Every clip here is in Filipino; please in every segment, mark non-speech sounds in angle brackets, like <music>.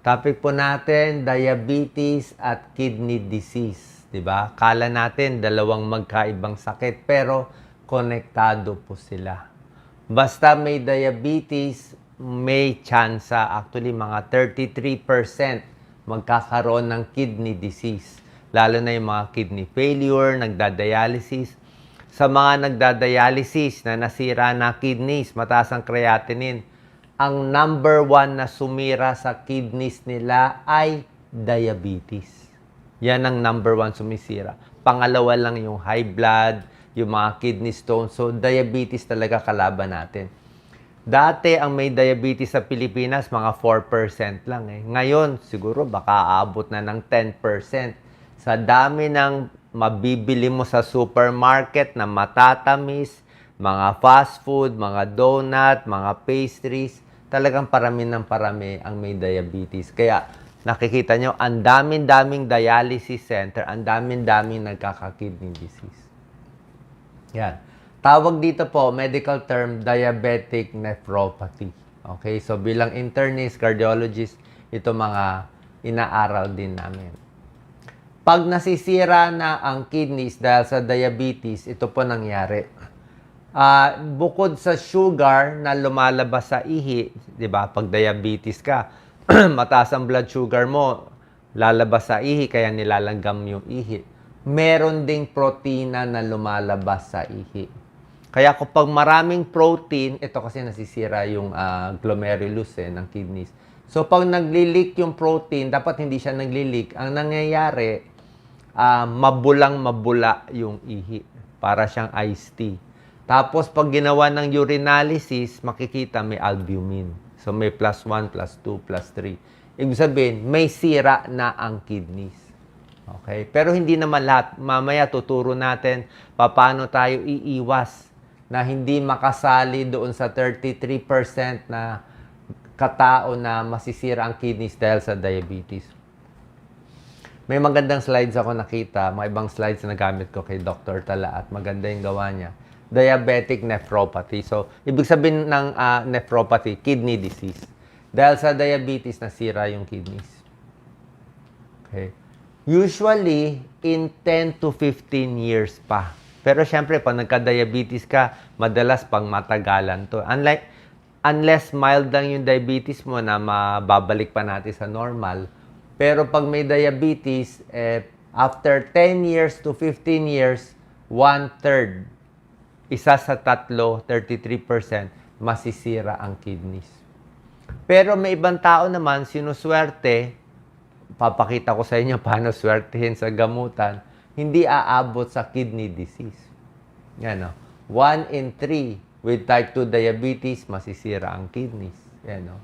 Topic po natin, diabetes at kidney disease. 'di ba? Kala natin dalawang magkaibang sakit pero konektado po sila. Basta may diabetes, may tsansa, actually mga 33% magkakaroon ng kidney disease. Lalo na yung mga kidney failure, nagdadialysis. Sa mga nagdadialysis na nasira na kidneys, mataas ang creatinine, ang number one na sumira sa kidneys nila ay diabetes. Yan ang number one sumisira. Pangalawa lang yung high blood, yung mga kidney stones. So, diabetes talaga kalaban natin. Dati, ang may diabetes sa Pilipinas, mga 4% lang eh. Ngayon, siguro baka aabot na ng 10%. Sa dami ng mabibili mo sa supermarket na matatamis, mga fast food, mga donut, mga pastries, talagang parami ng parami ang may diabetes. Kaya nakikita nyo, ang daming-daming dialysis center, ang daming-daming nagkaka-kidney disease. Yan. Tawag dito po, medical term, diabetic nephropathy. Okay, so bilang internist, cardiologist, ito mga inaaral din namin. Pag nasisira na ang kidneys dahil sa diabetes, ito po nangyari. Ah, bukod sa sugar na lumalabas sa ihi, 'di ba? Pag diabetes ka, <clears throat> mataas ang blood sugar mo, lalabas sa ihi kaya nilalanggam yung ihi. Meron ding protina na lumalabas sa ihi. Kaya kapag maraming protein, ito kasi nasisira yung ah, glomerulus eh, ng kidneys. So pag nagli-leak yung protein, dapat hindi siya nagli-leak. Ang nangyayari, ah, mabulang mabula yung ihi. Para siyang iced tea. Tapos, pag ginawa ng urinalysis, makikita may albumin. So, may plus 1, plus 2, plus 3. Ibig sabihin, may sira na ang kidneys. Okay? Pero hindi naman lahat. Mamaya tuturo natin paano tayo iiwas na hindi makasali doon sa 33% na katao na masisira ang kidneys dahil sa diabetes. May magandang slides ako nakita, mga ibang slides na nagamit ko kay Dr. Tala at maganda yung gawa niya diabetic nephropathy. So, ibig sabihin ng uh, nephropathy, kidney disease. Dahil sa diabetes, nasira yung kidneys. Okay. Usually, in 10 to 15 years pa. Pero syempre, pag nagka-diabetes ka, madalas pang matagalan to. Unlike, unless mild lang yung diabetes mo na mababalik pa natin sa normal. Pero pag may diabetes, eh, after 10 years to 15 years, one-third isa sa tatlo, 33%, masisira ang kidneys. Pero may ibang tao naman, sinuswerte, papakita ko sa inyo <laughs> paano swertehin sa gamutan, hindi aabot sa kidney disease. Yan o. One in three with type 2 diabetes, masisira ang kidneys. Yan o.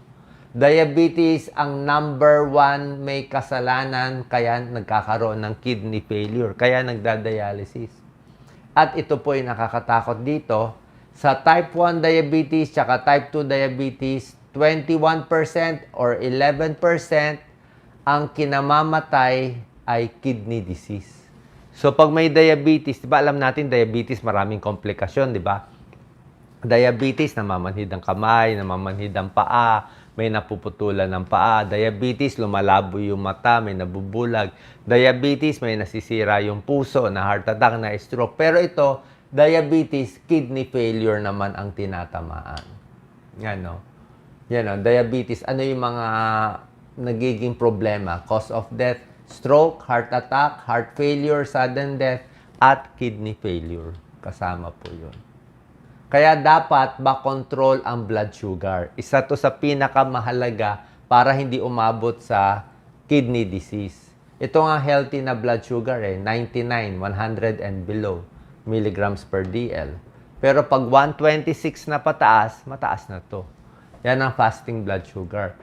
Diabetes ang number one may kasalanan kaya nagkakaroon ng kidney failure, kaya nagdadialysis. At ito po ay nakakatakot dito. Sa type 1 diabetes at type 2 diabetes, 21% or 11% ang kinamamatay ay kidney disease. So pag may diabetes, 'di ba alam natin diabetes maraming komplikasyon, 'di ba? Diabetes namamanhid ang kamay, namamanhid ang paa, may napuputulan ng paa. Diabetes, lumalabo yung mata, may nabubulag. Diabetes, may nasisira yung puso, na heart attack, na stroke. Pero ito, diabetes, kidney failure naman ang tinatamaan. Yan, no? Yan, no? Diabetes, ano yung mga nagiging problema? Cause of death, stroke, heart attack, heart failure, sudden death, at kidney failure. Kasama po yun. Kaya dapat ba-control ang blood sugar. Isa to sa pinakamahalaga para hindi umabot sa kidney disease. Ito nga healthy na blood sugar eh, 99, 100 and below milligrams per DL. Pero pag 126 na pataas, mataas na to. Yan ang fasting blood sugar.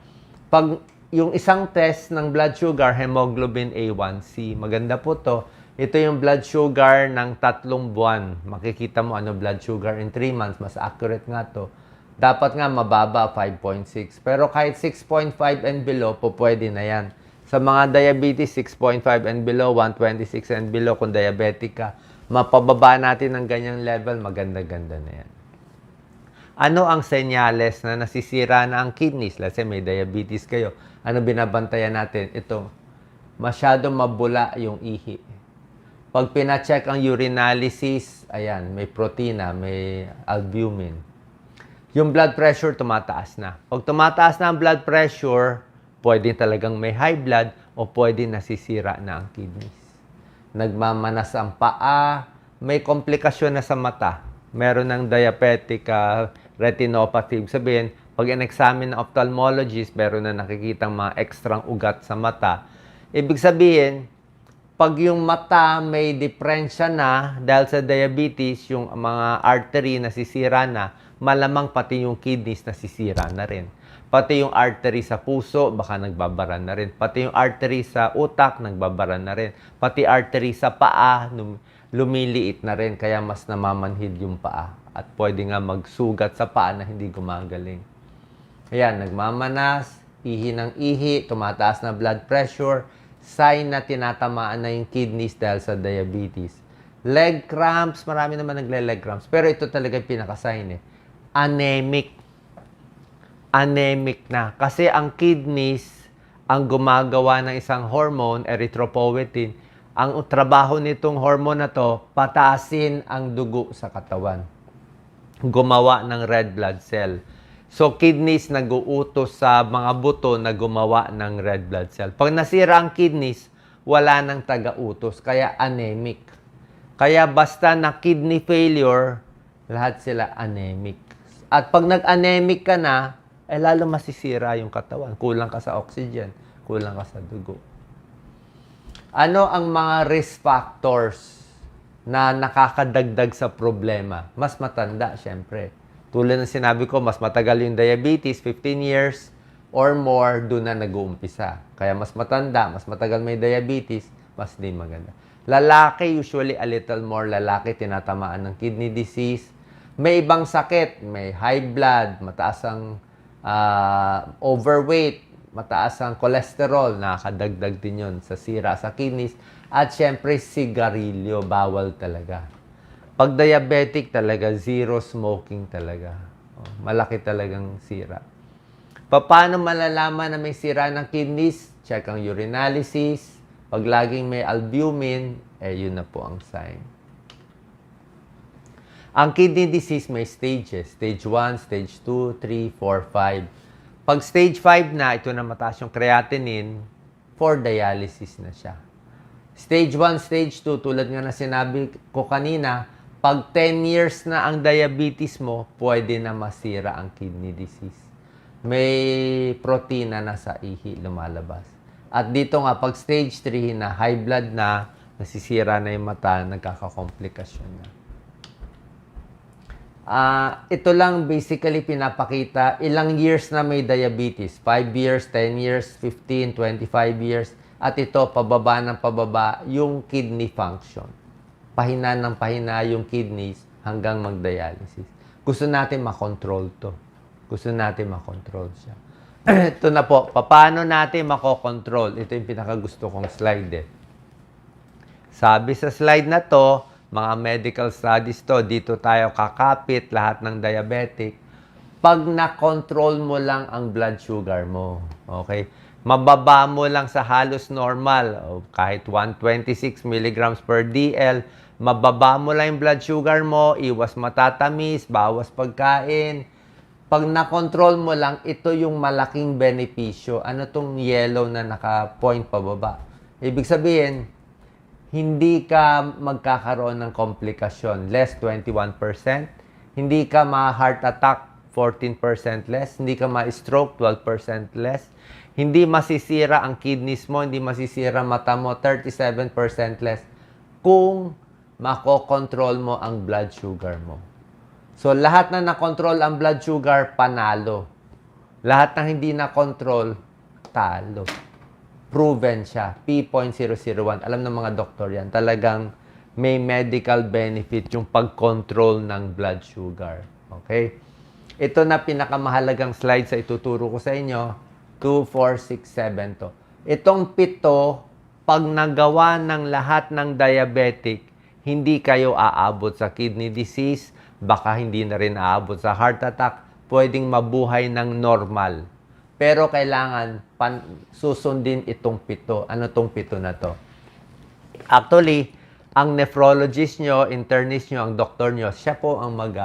Pag yung isang test ng blood sugar, hemoglobin A1C, maganda po to, ito yung blood sugar ng tatlong buwan. Makikita mo ano blood sugar in 3 months. Mas accurate nga to. Dapat nga mababa, 5.6. Pero kahit 6.5 and below, po pwede na yan. Sa mga diabetes, 6.5 and below, 126 and below, kung diabetic ka, mapababa natin ng ganyang level, maganda-ganda na yan. Ano ang senyales na nasisira na ang kidneys? Let's say may diabetes kayo. Ano binabantayan natin? Ito, masyado mabula yung ihi. Pag pina-check ang urinalysis, ayan, may protina, may albumin. Yung blood pressure tumataas na. Pag tumataas na ang blood pressure, pwede talagang may high blood o pwede nasisira na ang kidneys. Nagmamanas ang paa, may komplikasyon na sa mata. Meron ng diabetic ah, retinopathy. Sabihin, pag in-examine ng ophthalmologist, meron na nakikitang mga ekstrang ugat sa mata. Ibig sabihin, pag yung mata may diferensya na dahil sa diabetes, yung mga artery nasisira na, malamang pati yung kidneys nasisira na rin. Pati yung artery sa puso, baka nagbabara na rin. Pati yung artery sa utak, nagbabara na rin. Pati artery sa paa, lumiliit na rin. Kaya mas namamanhid yung paa. At pwede nga magsugat sa paa na hindi gumagaling. Ayan, nagmamanas, ihi ng ihi, tumataas na blood pressure, sign na tinatamaan na yung kidneys dahil sa diabetes. Leg cramps, marami naman nagle-leg cramps. Pero ito talaga yung pinaka-sign eh. Anemic. Anemic na. Kasi ang kidneys, ang gumagawa ng isang hormone, erythropoietin, ang trabaho nitong hormone na to, pataasin ang dugo sa katawan gumawa ng red blood cell. So, kidneys nag-uutos sa mga buto na gumawa ng red blood cell. Pag nasira ang kidneys, wala nang taga-utos, kaya anemic. Kaya basta na kidney failure, lahat sila anemic. At pag nag-anemic ka na, eh lalo masisira yung katawan. Kulang ka sa oxygen, kulang ka sa dugo. Ano ang mga risk factors na nakakadagdag sa problema? Mas matanda, syempre. Tulad ng sinabi ko, mas matagal yung diabetes, 15 years or more, doon na nag-uumpisa. Kaya mas matanda, mas matagal may diabetes, mas di maganda. Lalaki, usually a little more lalaki, tinatamaan ng kidney disease. May ibang sakit, may high blood, mataas ang ah, overweight, mataas ang cholesterol, nakakadagdag din yun sa sira sa kidneys. At syempre, sigarilyo, bawal talaga. Pag diabetic talaga, zero smoking talaga. Oh, malaki talagang sira. Paano malalaman na may sira ng kidneys? Check ang urinalysis. Pag laging may albumin, eh yun na po ang sign. Ang kidney disease may stages. Stage 1, stage 2, 3, 4, 5. Pag stage 5 na, ito na mataas yung creatinine, for dialysis na siya. Stage 1, stage 2, tulad nga na sinabi ko kanina, pag 10 years na ang diabetes mo, pwede na masira ang kidney disease. May protina na sa ihi lumalabas. At dito nga, pag stage 3 na, high blood na, nasisira na yung mata, nagkakakomplikasyon na. Ah, ito lang basically pinapakita ilang years na may diabetes. 5 years, 10 years, 15, 25 years. At ito, pababa ng pababa yung kidney function. Pahina ng pahina yung kidneys hanggang mag-dialysis. Gusto natin makontrol to. Gusto natin makontrol siya. <clears throat> ito na po, paano natin makokontrol? Ito yung pinakagusto kong slide eh. Sabi sa slide na to, mga medical studies to, dito tayo kakapit lahat ng diabetic. Pag na-control mo lang ang blood sugar mo, okay? Mababa mo lang sa halos normal, o kahit 126 milligrams per DL, mababa mo lang yung blood sugar mo, iwas matatamis, bawas pagkain. Pag na-control mo lang, ito yung malaking benepisyo. Ano tong yellow na naka-point pababa? Ibig sabihin, hindi ka magkakaroon ng komplikasyon, less 21%. Hindi ka ma-heart attack, 14% less. Hindi ka ma-stroke, 12% less. Hindi masisira ang kidneys mo, hindi masisira mata mo, 37% less. Kung makokontrol mo ang blood sugar mo. So, lahat na nakontrol ang blood sugar, panalo. Lahat na hindi nakontrol, talo proven siya. P.001. Alam ng mga doktor yan. Talagang may medical benefit yung pag-control ng blood sugar. Okay? Ito na pinakamahalagang slide sa ituturo ko sa inyo. 2, 4, 6, 7 to. Itong pito, pag nagawa ng lahat ng diabetic, hindi kayo aabot sa kidney disease, baka hindi na rin aabot sa heart attack, pwedeng mabuhay ng normal. Pero kailangan pan, susundin itong pito. Ano tong pito na to? Actually, ang nephrologist nyo, internist nyo, ang doktor nyo, siya po ang mag,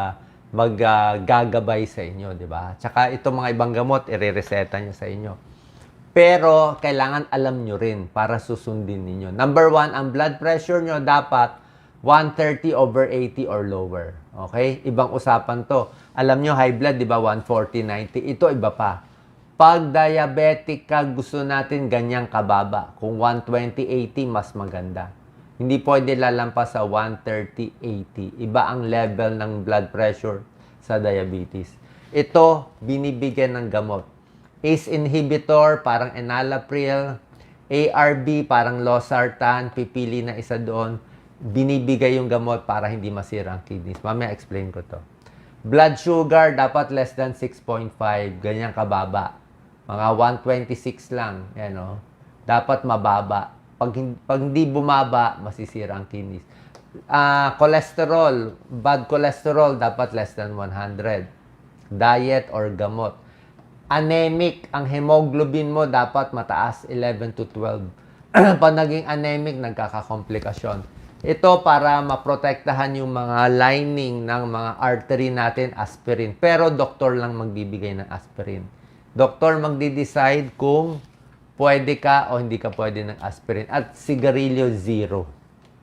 gagabay sa inyo, di ba? Tsaka itong mga ibang gamot, ire-reseta nyo sa inyo. Pero, kailangan alam nyo rin para susundin ninyo. Number one, ang blood pressure nyo dapat 130 over 80 or lower. Okay? Ibang usapan to. Alam nyo, high blood, di ba? 140, 90. Ito, iba pa. Pag diabetic ka, gusto natin ganyang kababa. Kung 120, 80, mas maganda. Hindi pwede lalampas sa 130, 80. Iba ang level ng blood pressure sa diabetes. Ito, binibigyan ng gamot. ACE inhibitor, parang enalapril. ARB, parang losartan. Pipili na isa doon. Binibigay yung gamot para hindi masira ang kidneys. Mamaya explain ko to. Blood sugar, dapat less than 6.5. Ganyan kababa. Mga 126 lang. Yan, no? Dapat mababa. Pag, pag hindi bumaba, masisira ang kidneys. Ah, cholesterol, bad cholesterol, dapat less than 100. Diet or gamot. Anemic, ang hemoglobin mo dapat mataas, 11 to 12. <clears throat> Pag naging anemic, nagkakakomplikasyon. Ito para maprotektahan yung mga lining ng mga artery natin, aspirin. Pero doktor lang magbibigay ng aspirin. Doktor magdi-decide kung pwede ka o hindi ka pwede ng aspirin. At sigarilyo, zero.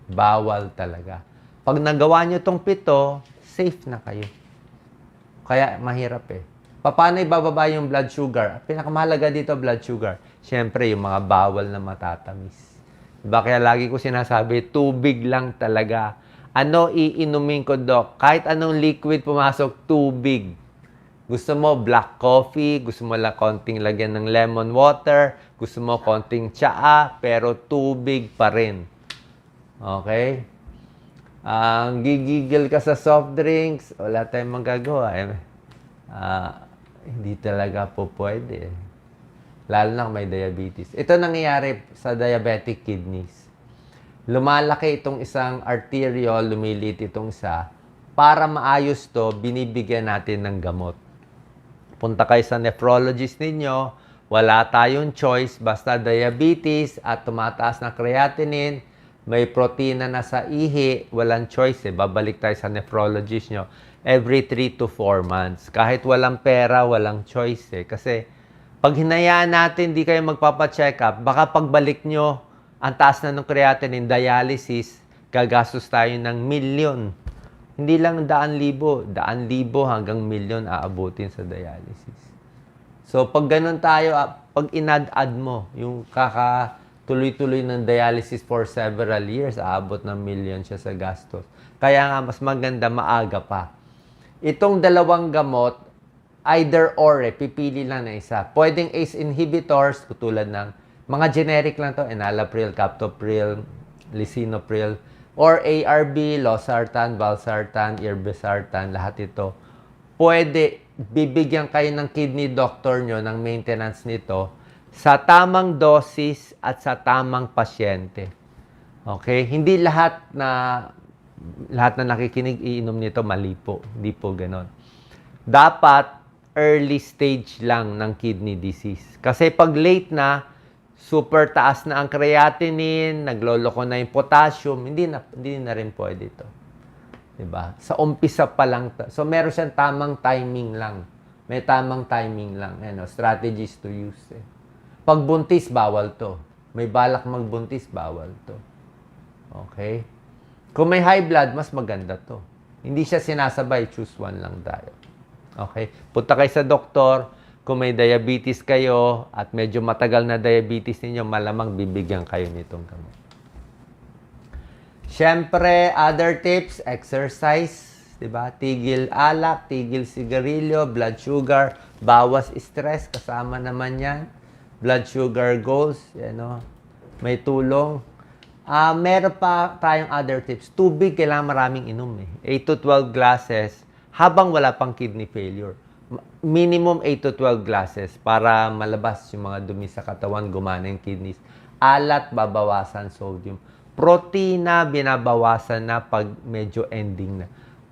Bawal talaga. Pag nagawa nyo tong pito, safe na kayo. Kaya mahirap eh. Paano ibababa yung blood sugar? Pinakamahalaga dito, blood sugar. Siyempre, yung mga bawal na matatamis. Diba? Lagi ko sinasabi, tubig lang talaga. Ano iinumin ko, Doc? Kahit anong liquid pumasok, tubig. Gusto mo black coffee, gusto mo lang konting lagyan ng lemon water, gusto mo konting tsaa, pero tubig pa rin. Okay? Ang gigigil ka sa soft drinks, wala tayong magagawa. Ah, hindi talaga po pwede. Lalo na may diabetes. Ito nangyayari sa diabetic kidneys. Lumalaki itong isang arteriole, lumilit itong isa. Para maayos to, binibigyan natin ng gamot. Punta kayo sa nephrologist ninyo, wala tayong choice, basta diabetes at tumataas na creatinine, may protina na sa ihi, walang choice eh. Babalik tayo sa nephrologist nyo every 3 to 4 months. Kahit walang pera, walang choice eh. Kasi pag hinayaan natin, di kayo magpapacheck up, baka pagbalik nyo, ang taas na ng creatinine, dialysis, gagastos tayo ng milyon. Hindi lang daan libo, daan libo hanggang milyon aabutin sa dialysis. So, pag ganun tayo, ah, pag inad-add mo, yung kaka tuloy-tuloy ng dialysis for several years, aabot ng million siya sa gastos. Kaya nga, mas maganda maaga pa. Itong dalawang gamot, either or eh, pipili lang na isa. Pwedeng ACE inhibitors, tulad ng mga generic lang to, enalapril, captopril, lisinopril, or ARB, losartan, valsartan, irbesartan, lahat ito. Pwede, bibigyan kayo ng kidney doctor nyo ng maintenance nito sa tamang dosis at sa tamang pasyente. Okay? Hindi lahat na lahat na nakikinig iinom nito mali po. Hindi po ganon. Dapat early stage lang ng kidney disease. Kasi pag late na, super taas na ang creatinine, nagloloko na yung potassium, hindi na, hindi na rin pwede ito. Diba? Sa umpisa pa lang. So, meron siyang tamang timing lang. May tamang timing lang. Ano, strategies to use. Eh. Pag buntis, bawal to. May balak magbuntis, bawal to. Okay? Kung may high blood, mas maganda to. Hindi siya sinasabay, choose one lang tayo. Okay? Punta kayo sa doktor. Kung may diabetes kayo at medyo matagal na diabetes ninyo, malamang bibigyan kayo nitong gamot. Siyempre, other tips, exercise, 'di ba? Tigil alak, tigil sigarilyo, blood sugar, bawas stress, kasama naman 'yan. Blood sugar goals, you know, may tulong. Ah, meron pa tayong other tips. Tubig kailangan maraming inom eh. 8 to 12 glasses habang wala pang kidney failure. Minimum 8 to 12 glasses para malabas yung mga dumi sa katawan, gumana yung kidneys. Alat, babawasan sodium. Protina, binabawasan na pag medyo ending na.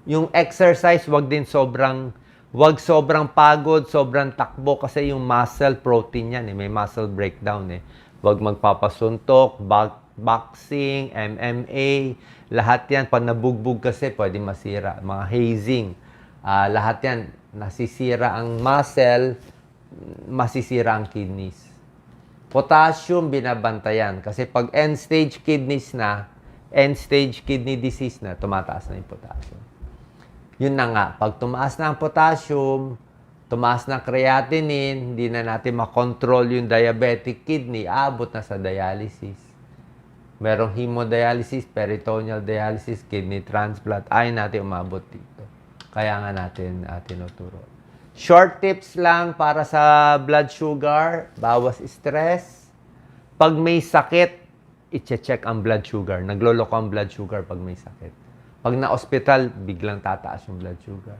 Yung exercise, wag din sobrang wag sobrang pagod, sobrang takbo kasi yung muscle protein yan eh, may muscle breakdown eh. Wag magpapasuntok, back, boxing, MMA, lahat yan pag nabugbog kasi pwede masira, mga hazing. Ah, lahat yan nasisira ang muscle, masisira ang kidneys. Potassium binabantayan kasi pag end stage kidneys na, end stage kidney disease na, tumataas na yung potassium. Yun na nga, pag tumaas na ang potassium, tumaas na creatinine, hindi na natin makontrol yung diabetic kidney, abot na sa dialysis. Merong hemodialysis, peritoneal dialysis, kidney transplant, ay natin umabot dito. Kaya nga natin uh, tinuturo. Short tips lang para sa blood sugar, bawas stress. Pag may sakit, i-check ang blood sugar. Nagloloko ang blood sugar pag may sakit. Pag na-hospital, biglang tataas yung blood sugar.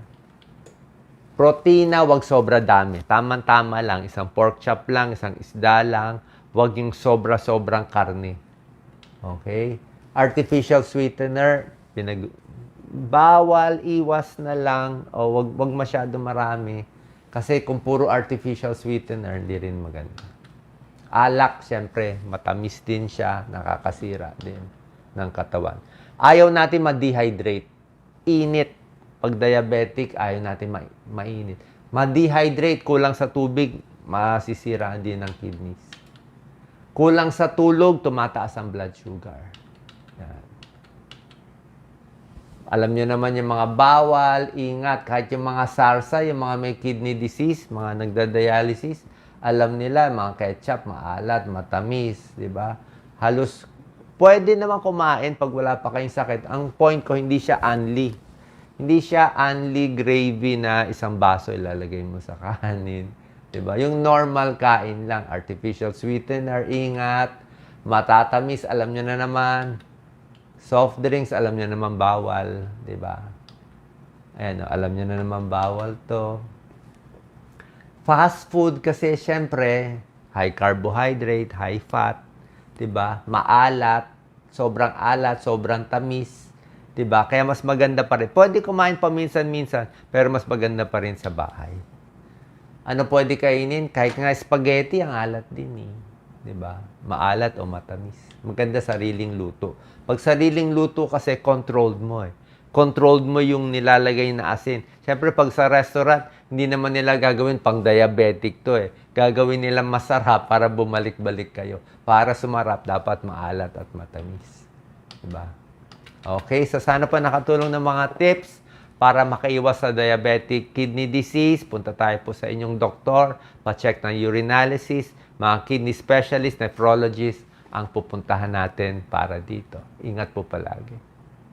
Protina, wag sobra dami. Tama-tama lang. Isang pork chop lang, isang isda lang. Wag yung sobra-sobrang karne. Okay? Artificial sweetener, pinag bawal, iwas na lang, o wag, wag masyado marami. Kasi kung puro artificial sweetener, hindi rin maganda. Alak, siyempre, matamis din siya, nakakasira din ng katawan. Ayaw natin ma-dehydrate. Init. Pag diabetic, ayaw natin ma- mainit. Ma-dehydrate, kulang sa tubig, masisira din ang kidneys. Kulang sa tulog, tumataas ang blood sugar. Yan. Alam nyo naman yung mga bawal, ingat, kahit yung mga SARSA, yung mga may kidney disease, mga nagda-dialysis, alam nila, mga ketchup, maalat, matamis, di ba? Halos, pwede naman kumain pag wala pa kayong sakit. Ang point ko, hindi siya unli. Hindi siya unli gravy na isang baso ilalagay mo sa <laughs> kanin. Di ba? Yung normal kain lang, artificial sweetener, ingat, matatamis, alam nyo na naman, Soft drinks, alam niyo naman bawal, 'di ba? Ayan, oh, alam niyo na naman bawal 'to. Fast food kasi syempre, high carbohydrate, high fat, 'di ba? Maalat, sobrang alat, sobrang tamis, 'di ba? Kaya mas maganda pa rin. Pwede kumain paminsan-minsan, pero mas maganda pa rin sa bahay. Ano pwede kainin? Kahit nga spaghetti, ang alat din eh. 'Di ba? Maalat o matamis. Maganda sariling luto. Pag sariling luto kasi controlled mo eh. Controlled mo yung nilalagay na asin. Siyempre pag sa restaurant, hindi naman nila gagawin pang diabetic to eh. Gagawin nila masarap para bumalik-balik kayo. Para sumarap, dapat maalat at matamis. 'Di ba? Okay, so sana pa nakatulong ng mga tips para makaiwas sa diabetic kidney disease. Punta tayo po sa inyong doktor, pa-check ng urinalysis, mga kidney specialist, nephrologist, ang pupuntahan natin para dito. Ingat po palagi.